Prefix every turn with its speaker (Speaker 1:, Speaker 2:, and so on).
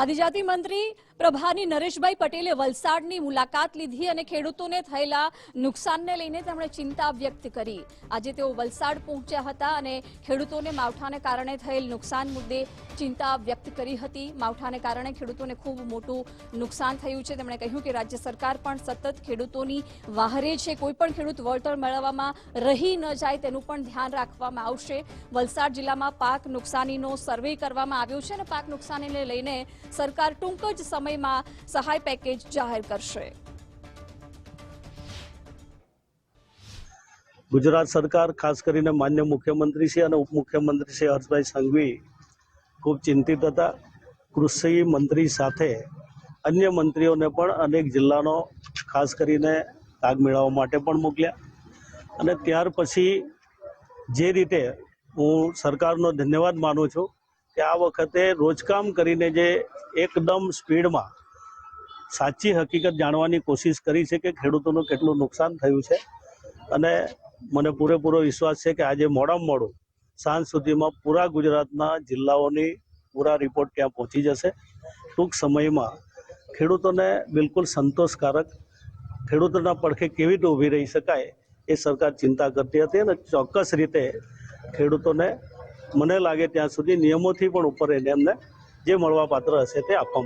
Speaker 1: આદિજાતિ મંત્રી પ્રભારી નરેશભાઈ પટેલે વલસાડની મુલાકાત લીધી અને ખેડૂતોને થયેલા નુકસાનને લઈને તેમણે ચિંતા વ્યક્ત કરી. આજે તેઓ વલસાડ પહોંચ્યા હતા અને ખેડૂતોને માવઠાને કારણે થયેલ નુકસાન મુદ્દે ચિંતા વ્યક્ત કરી હતી. માવઠાને કારણે ખેડૂતોને ખૂબ મોટું નુકસાન થયું છે. તેમણે કહ્યું કે રાજ્ય સરકાર પણ સતત ખેડૂતોની વાહરે છે. કોઈપણ ખેડૂત વળતર મેળવવામાં રહી ન જાય તેનું પણ ધ્યાન રાખવામાં આવશે. વલસાડ જિલ્લામાં પાક નુકસાનીનો સર્વે કરવામાં આવ્યો છે અને પાક નુકસાનીને લઈને સરકાર ટૂંક જ સમયમાં સહાય પેકેજ જાહેર કરશે.
Speaker 2: ગુજરાત સરકાર, ખાસ કરીને માન્ય મુખ્યમંત્રી શ્રી અને ઉપમુખ્યમંત્રી શ્રી હર્ષભાઈ સંઘવી, ખૂબ ચિંતિત હતા. કૃષિ મંત્રી સાથે અન્ય મંત્રીઓને પણ અનેક જિલ્લાનો, ખાસ કરીને તાગ મેળવવા માટે પણ મોકલ્યા. અને ત્યાર પછી જે રીતે હું સરકારનો ધન્યવાદ માનું છું કે આ વખતે રોજકામ કરીને જે એકદમ સ્પીડમાં સાચી હકીકત જાણવાની કોશિશ કરી છે કે ખેડૂતોનું કેટલું નુકસાન થયું છે. અને મને પૂરેપૂરો વિશ્વાસ છે કે આજે મોડામાં મોડું સાંજ સુધીમાં પૂરા ગુજરાતના જિલ્લાઓની પૂરા રિપોર્ટ ત્યાં પહોંચી જશે. ટૂંક સમયમાં ખેડૂતોને બિલકુલ સંતોષકારક, ખેડૂતોના પડખે કેવી રીતે ઊભી રહી શકાય એ સરકાર ચિંતા કરતી હતી અને ચોક્કસ રીતે ખેડૂતોને મને લાગે ત્યાં સુધી નિયમોથી પણ ઉપર એને એમને જે મળવા પાત્ર હશે તે આપવામાં